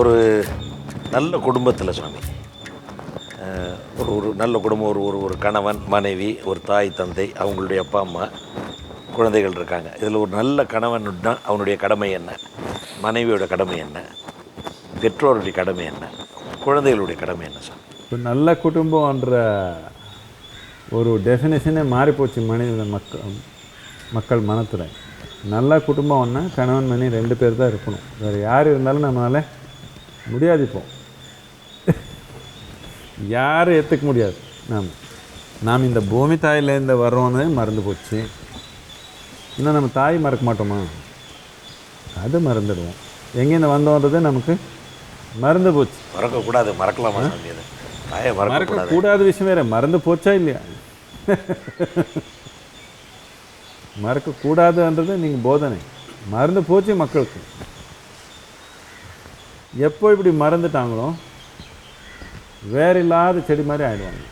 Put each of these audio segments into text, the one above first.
ஒரு நல்ல குடும்பத்தில் சுவாமி. ஒரு ஒரு நல்ல குடும்பம் ஒரு ஒரு ஒரு கணவன் மனைவி ஒரு தாய் தந்தை அவங்களுடைய அப்பா அம்மா குழந்தைகள் இருக்காங்க. இதில் ஒரு நல்ல கணவன்னா அவனுடைய கடமை என்ன? மனைவியோட கடமை என்ன? பெற்றோருடைய கடமை என்ன? குழந்தைகளுடைய கடமை என்ன சார் இப்போ நல்ல குடும்பம்ன்ற ஒரு டெஃபினேஷனே மாறிப்போச்சு மனித மக்கள் மக்கள் மனத்தில் நல்ல குடும்பம்னா கணவன் மனைவி ரெண்டு பேர் தான் இருக்கணும். வேறு யார் இருந்தாலும் நம்மளால முடியாது இப்போ. யாரும் ஏற்றுக்க முடியாது. நாம் நாம் இந்த பூமி தாயிலேருந்து வர்றோன்னு மறந்து போச்சு. இன்னும் நம்ம தாய் மறக்க மாட்டோமா? அது மறந்துடுவோம். எங்கேருந்து வந்தோன்றது நமக்கு மறந்து போச்சு. மறக்கக்கூடாது மறக்கலாமா தாயை மறக்கக்கூடாது. மறக்க கூடாத விஷயம் வேற மறந்து போச்சா இல்லையா? மறக்க கூடாதுன்றது நீங்கள் போதனை. மறந்து போச்சு மக்களுக்கு. எப்போ இப்படி மறந்துட்டாங்களோ வேற இல்லாத செடி மாதிரி ஆயிடுவாங்க.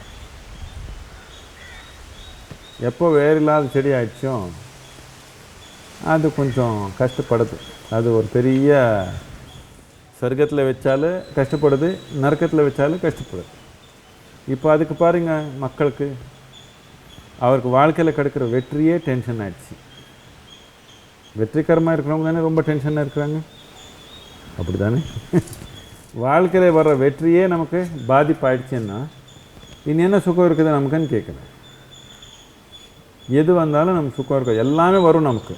எப்போ வேற இல்லாத செடி ஆயிடுச்சோ அது கொஞ்சம் கஷ்டப்படுது. அது ஒரு பெரிய சொர்க்கத்தில் வச்சாலும் கஷ்டப்படுது நரக்கத்தில் வச்சாலும் கஷ்டப்படுது. இப்போ அதுக்கு பாருங்க மக்களுக்கு அவருக்கு வாழ்க்கையில் கிடைக்கிற வெற்றியே டென்ஷன் ஆயிடுச்சு. வெற்றிகரமாக இருக்கிறவங்க தானே ரொம்ப டென்ஷனாக இருக்கிறாங்க. அப்படி தானே வாழ்க்கையில் வர்ற வெற்றியே நமக்கு பாதிப்பாயிடுச்சுன்னா இனி என்ன சுகம் இருக்குது நமக்குன்னு கேட்குறேன் எது வந்தாலும் நமக்கு சுகம் இருக்கும். எல்லாமே வரும் நமக்கு.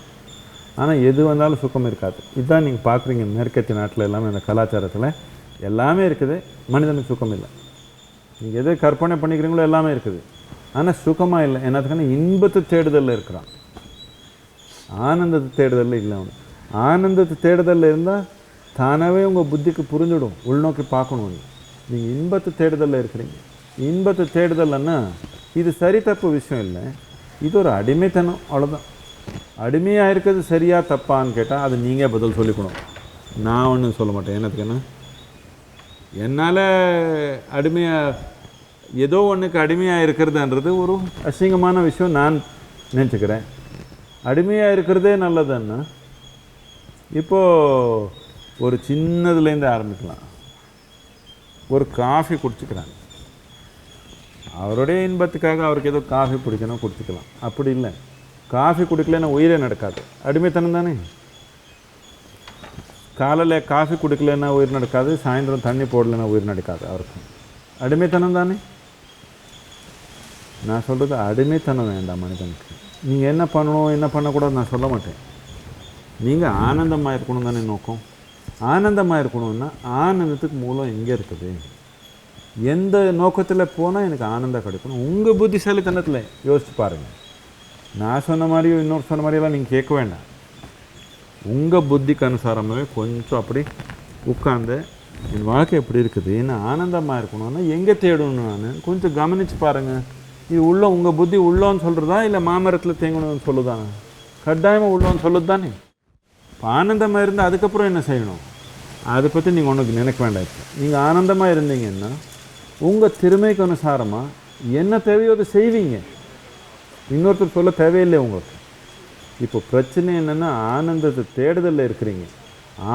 ஆனால் எது வந்தாலும் சுகம் இருக்காது. இதுதான் நீங்கள் பார்க்குறீங்க மேற்கத்திய நாட்டில் எல்லாமே இந்த கலாச்சாரத்தில் எல்லாமே இருக்குது. மனிதனுக்கு சுகம் இல்லை. நீங்கள் எதை கற்பனை பண்ணிக்கிறீங்களோ எல்லாமே இருக்குது. ஆனால் சுகமாக இல்லை. என்னத்துக்கான இன்பத்தை தேடுதலில் இருக்கிறான். ஆனந்தத்தை தேடுதலில் இல்லை அவனு. ஆனந்தத்தை தேடுதலில் இருந்தால் தானாகவே உங்கள் புத்திக்கு புரிஞ்சிடும். உள்நோக்கி பார்க்கணும் நீங்கள் இன்பத்தை தேடுதலில் இருக்கிறீங்க. இன்பத்தை தேடுதல்னா இது சரி தப்பு விஷயம் இல்லை. இது ஒரு அடிமைத்தனம் அவ்வளோதான் அடிமையாக இருக்கிறது சரியாக தப்பான்னு கேட்டால் அது நீங்கள் பதில் சொல்லிக்கணும். நான் ஒன்றும் சொல்ல மாட்டேன். என்னத்துக்குன்னா என்னால் அடிமையாக ஏதோ ஒன்றுக்கு அடிமையாக இருக்கிறதுன்றது ஒரு அசிங்கமான விஷயம் நான் நினச்சிக்கிறேன். அடிமையாக இருக்கிறதே நல்லதுன்னா இப்போது ஒரு சின்னதுலேருந்து ஆரம்பிக்கலாம். ஒரு காஃபி குடிச்சுக்கிறாங்க. அவருடைய இன்பத்துக்காக அவருக்கு ஏதோ காஃபி பிடிக்கணும் குடிச்சுக்கலாம். அப்படி இல்லை. காஃபி குடிக்கலன்னா உயிரே நடக்காது. அடிமைத்தனம் தானே? காலையில் காஃபி குடிக்கலன்னா உயிர் நடக்காது. சாயந்தரம் தண்ணி போடலைன்னா உயிர் நடக்காது அவருக்கு. அடிமைத்தனம் தானே? நான் சொல்கிறது அடிமைத்தனம் வேண்டாம் மனிதனுக்கு. நீங்கள் என்ன பண்ணணும் என்ன பண்ணக்கூடாது நான் சொல்ல மாட்டேன். நீங்கள் ஆனந்தமாக இருக்கணும் தானே நோக்கம். ஆனந்தமாக இருக்கணும்னா ஆனந்தத்துக்கு மூலம் எங்கே இருக்குது? எந்த நோக்கத்தில் போனால் எனக்கு ஆனந்தம் கிடைக்கணும்? உங்கள் புத்திசாலித்தனத்தில். யோசிச்சு பாருங்கள் நான் சொன்ன மாதிரியோ இன்னொரு சொன்ன மாதிரியெல்லாம் நீங்கள் கேட்க வேண்டாம். உங்கள் புத்திக்கு அனுசாரமாகவே கொஞ்சம் அப்படி உட்காந்து என் வாழ்க்கை எப்படி இருக்குது? என்ன ஆனந்தமாக இருக்கணும்னா எங்கே தேடணும் நான்? கொஞ்சம் கவனித்து பாருங்கள் இது உள்ள உங்கள் புத்தி உள்ளோன்னு சொல்கிறதா இல்லை மாமரத்தில் தேங்கணும்னு சொல்லுதா கட்டாயமாக உள்ளோன்னு சொல்லுது தானே இப்போ ஆனந்தமாக இருந்தால் அதுக்கப்புறம் என்ன செய்யணும்? அதை பற்றி நீங்கள் ஒன்றுக்கு நினைக்க வேண்டாம் நீங்கள் ஆனந்தமாக இருந்தீங்கன்னா உங்கள் திறமைக்கு அனுசாரமாக என்ன தேவையோ அதை செய்வீங்க. இன்னொருத்தர் சொல்ல தேவையில்லை உங்களுக்கு. இப்போ பிரச்சனை என்னென்னா ஆனந்தத்தை தேடுதலில் இருக்கிறீங்க.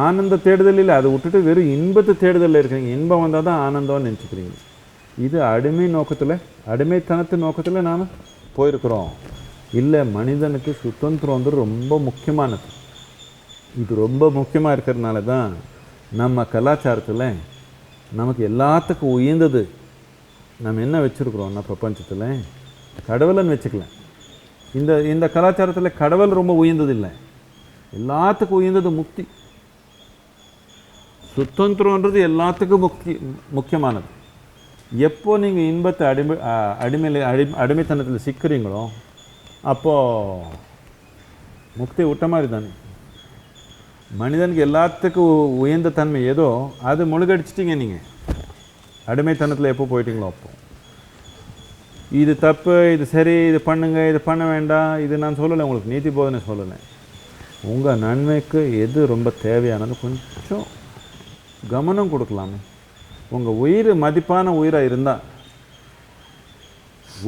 ஆனந்த தேடுதல் இல்லை அதை விட்டுட்டு வெறும் இன்பத்தை தேடுதலில் இருக்கிறீங்க. இன்பம் வந்தால் தான் ஆனந்தம்னு நினச்சிக்கிறீங்க. இது அடிமை நோக்கத்தில் அடிமைத்தனத்து நோக்கத்தில் நாம் போயிருக்கிறோம். இல்லை மனிதனுக்கு சுதந்திரம் வந்து ரொம்ப முக்கியமானது. இது ரொம்ப முக்கியமாக இருக்கிறதுனால தான் நம்ம கலாச்சாரத்தில் நமக்கு எல்லாத்துக்கும் உயர்ந்தது நம்ம என்ன வச்சுருக்குறோம்னா பிரபஞ்சத்தில்? கடவுளைன்னு வச்சுக்கல. இந்த இந்த கலாச்சாரத்தில் கடவுள் ரொம்ப உயர்ந்தது இல்லை எல்லாத்துக்கும் உயர்ந்தது முக்தி. சுதந்திரன்றது எல்லாத்துக்கும் முக்கிய முக்கியமானது. எப்போ நீங்கள் இன்பத்தை அடிமை அடிமையில் அடி அடிமைத்தனத்தில் சிக்கிறீங்களோ அப்போது முக்தி விட்ட மாதிரி தானே. மனிதனுக்கு எல்லாத்துக்கும் உயர்ந்த தன்மை ஏதோ அது முழுகடிச்சிட்டிங்க நீங்கள் அடிமைத்தனத்தில் எப்போ போயிட்டீங்களோ அப்போ. இது தப்பு இது சரி இது பண்ணுங்க இது பண்ண வேண்டாம் இது நான் சொல்லலை உங்களுக்கு நீதி போதனை சொல்லலை. உங்கள் நன்மைக்கு எது ரொம்ப தேவையானது கொஞ்சம் கவனம் கொடுக்கலாமே. உங்கள் உயிர் மதிப்பான உயிராக இருந்தால்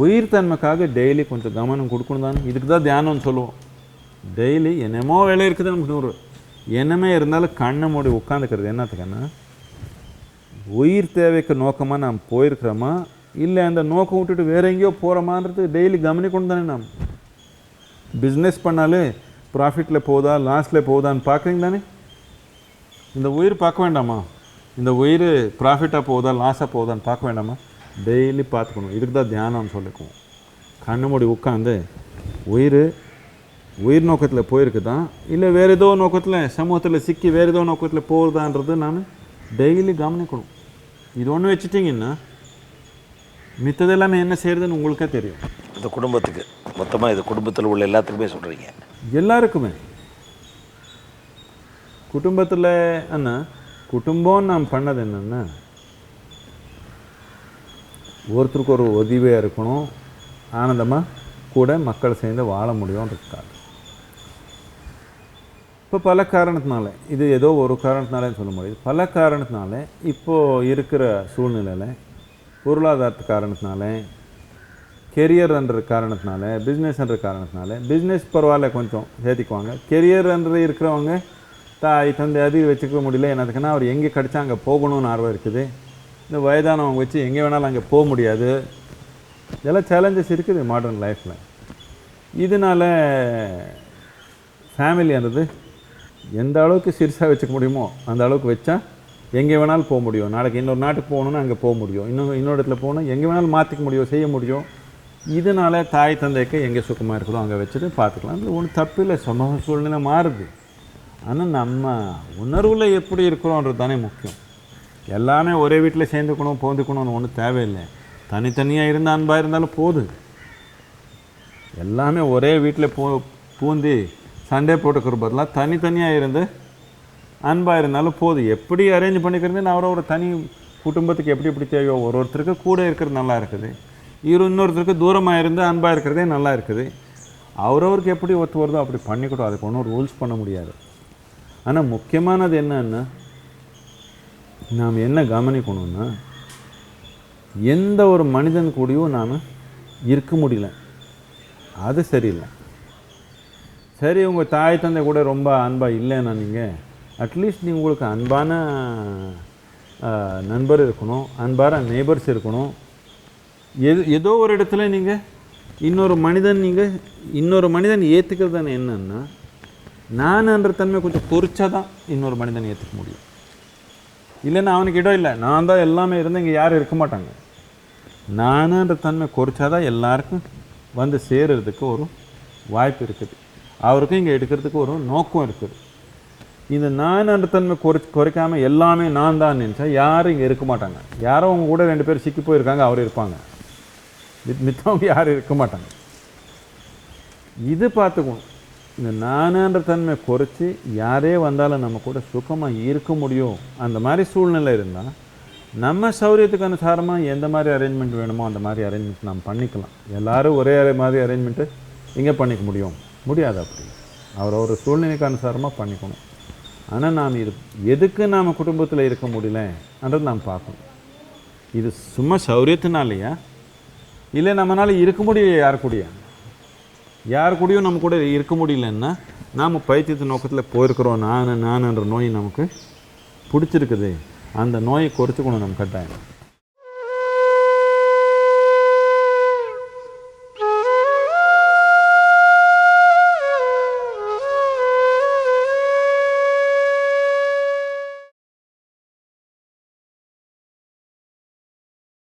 உயிர் தன்மைக்காக டெய்லி கொஞ்சம் கவனம் கொடுக்கணும் தானே. இதுக்கு தான் தியானம்னு சொல்லுவோம். டெய்லி என்னமோ வேலை இருக்குது நமக்கு நூறு. என்னமே இருந்தாலும் கண்ணை மூடி உட்காந்துக்கிறது என்னத்துக்குன்னா உயிர் தேவைக்கு நோக்கமாக நாம் போயிருக்கிறோமா? இல்லை அந்த நோக்கம் விட்டுட்டு வேற எங்கேயோ போகிறோமான்றது டெய்லி கவனிக்கணும் தானே நாம். பிஸ்னஸ் பண்ணாலே ப்ராஃபிட்டில் போதா லாஸில் போகுதான்னு பார்க்குறீங்க தானே? இந்த உயிர் பார்க்க வேண்டாமா? இந்த உயிர் ப்ராஃபிட்டாக போகுதா லாஸாக போகுதான்னு பார்க்க வேண்டாமா? டெய்லி பார்த்துக்கணும். இதுக்கு தான் தியானம்னு சொல்லிக்குவோம். கண்ணு மூடி உட்காந்து உயிர் உயிர் நோக்கத்தில் போயிருக்குதா? இல்லை வேறு ஏதோ நோக்கத்தில் சமூகத்தில் சிக்கி வேறு ஏதோ நோக்கத்தில் போகுதான்றது நான் டெய்லி கவனிக்கணும். இது ஒன்று வச்சுட்டிங்கன்னா மித்ததெல்லாமே என்ன செய்கிறதுன்னு உங்களுக்கே தெரியும். இந்த குடும்பத்துக்கு. மொத்தமாக இது குடும்பத்தில் உள்ள எல்லாத்துக்குமே சொல்கிறீங்க எல்லாருக்குமே. குடும்பத்தில் அண்ணா குடும்பம் நாம் பண்ணது என்னென்னா ஒருத்தருக்கு ஒரு உதவியாக இருக்கணும். ஆனந்தமாக கூட மக்கள் சேர்ந்து வாழ முடியும்ன்றதுக்காக. இப்போ பல காரணத்தினால இது ஏதோ ஒரு காரணத்தினாலே சொல்ல முடியாது. பல காரணத்தினால இப்போது இருக்கிற சூழ்நிலையில் பொருளாதாரத்து காரணத்தினால கெரியர்ன்ற காரணத்தினால பிஸ்னஸ்ன்ற காரணத்தினால பிஸ்னஸ் பரவாயில்ல கொஞ்சம் சேர்த்திக்குவாங்க. கெரியர்ன்றது இருக்கிறவங்க தாய் தந்தை அது வச்சுக்க முடியல என்னதுக்குன்னா அவர் எங்கே கிடச்சா அங்கே போகணும்னு ஆர்வம் இருக்குது. இந்த வயதானவங்க வச்சு எங்கே வேணாலும் அங்கே போக முடியாது. இதெல்லாம் சேலஞ்சஸ் இருக்குது மாடர்ன் லைஃப்பில் இதனால் ஃபேமிலின்றது எந்த அளவுக்கு சிறுசாக வச்சுக்க முடியுமோ அந்த அளவுக்கு வச்சா எங்கே வேணாலும் போக முடியும். நாளைக்கு இன்னொரு நாட்டுக்கு போகணுன்னா அங்கே போக முடியும். இன்னொரு இன்னொரு இடத்துல போகணும் எங்கே வேணாலும் மாற்றிக்க முடியும் செய்ய முடியும். இதனால் தாய் தந்தைக்கு எங்கே சுகமாக இருக்குதோ அங்கே வச்சுட்டு பார்த்துக்கலாம். அது ஒன்றும் தப்பு இல்லை. சமூக சூழ்நிலை மாறுது. ஆனால் நம்ம உணர்வில் எப்படி இருக்கிறோன்றது தானே முக்கியம். எல்லாமே ஒரே வீட்டில் சேர்ந்துக்கணும் போந்துக்கணும்னு ஒன்றும் தேவையில்லை. தனித்தனியாக இருந்த அன்பாக இருந்தாலும் போதும். எல்லாமே ஒரே வீட்டில் பூ பூந்து சண்டே போட்டுக்கிற பதிலாக தனித்தனியாக இருந்து அன்பாக இருந்தாலும் போதும் எப்படி அரேஞ்ச் பண்ணிக்கிறது நான் ஒரு தனி குடும்பத்துக்கு எப்படி எப்படி தேவையோ ஒரு ஒருத்தருக்கு கூட இருக்கிறது நல்லா இருக்குது. இரு இன்னொருத்தருக்கு தூரமாக இருந்து அன்பாக இருக்கிறதே நல்லா இருக்குது. அவரவருக்கு எப்படி ஒத்து வருதோ அப்படி பண்ணிக்கிட்டோம். அதுக்கு ஒன்றும் ரூல்ஸ் பண்ண முடியாது. ஆனால் முக்கியமானது என்னன்னா நாம் என்ன கவனிக்கணும்னா எந்த ஒரு மனிதன் கூடயும் நாம் இருக்க முடியல. அது சரியில்லை. சரி உங்கள் தாய் தந்தை கூட ரொம்ப அன்பாக இல்லைன்னா நீங்கள் அட்லீஸ்ட் நீ உங்களுக்கு அன்பான நண்பர் இருக்கணும் அன்பான நெய்பர்ஸ் இருக்கணும். எது ஏதோ ஒரு இடத்துல நீங்கள் இன்னொரு மனிதன் நீங்கள் இன்னொரு மனிதன் ஏற்றுக்கிறது என்னன்னா நான்ன்ற தன்மை கொஞ்சம் பொறிச்சா தான் இன்னொரு மனிதன் ஏற்றுக்க முடியும். இல்லைன்னா அவனுக்கு இடம் இல்லை. நான் தான் எல்லாமே இருந்தேன் இங்கே யாரும் இருக்க மாட்டாங்க. நானுன்ற தன்மை குறைச்சாதான் எல்லாருக்கும் வந்து சேர்கிறதுக்கு ஒரு வாய்ப்பு இருக்குது. அவருக்கும் இங்கே எடுக்கிறதுக்கு ஒரு நோக்கம் இருக்குது. இந்த நான்ன்ற தன்மை குறை குறைக்காம எல்லாமே நான் தான் நினச்சா யாரும் இங்கே இருக்க மாட்டாங்க. யாரோ அவங்க கூட ரெண்டு பேர் சிக்கி போயிருக்காங்க அவர் இருப்பாங்க. மித்- மித்தவங்க யாரும் இருக்க மாட்டாங்க. இது பார்த்துக்கணும். இந்த நானன்ற தன்மை குறைச்சி யாரே வந்தாலும் நம்ம கூட சுகமாக இருக்க முடியும். அந்த மாதிரி சூழ்நிலை இருந்தால் நம்ம சௌரியத்துக்கு அனுசாரமாக எந்த மாதிரி அரேஞ்ச்மெண்ட் வேணுமோ அந்த மாதிரி அரேஞ்ச்மெண்ட் நம்ம பண்ணிக்கலாம். எல்லோரும் ஒரே மாதிரி அரேஞ்ச்மெண்ட்டு இங்கே பண்ணிக்க முடியும். முடியாது அப்படி. அவர் ஒரு சூழ்நிலைக்கு அனுசாரமாக பண்ணிக்கணும். ஆனால் நாம் இது எதுக்கு நாம் குடும்பத்தில் இருக்க முடியலன்றது நாம் பார்க்கணும். இது சும்மா சௌரியத்தினாலேயா? இல்லை நம்மளால் இருக்க முடியல யார் கூடயா யார் கூடயும் நம்ம கூட இருக்க முடியலன்னா நாம் பைத்தியத்து நோக்கத்தில் போயிருக்கிறோம். நான் நான்ன்ற நோய் நமக்கு பிடிச்சிருக்குது. அந்த நோயை குறைச்சிக்கணும் நம்ம கட்டாயம்.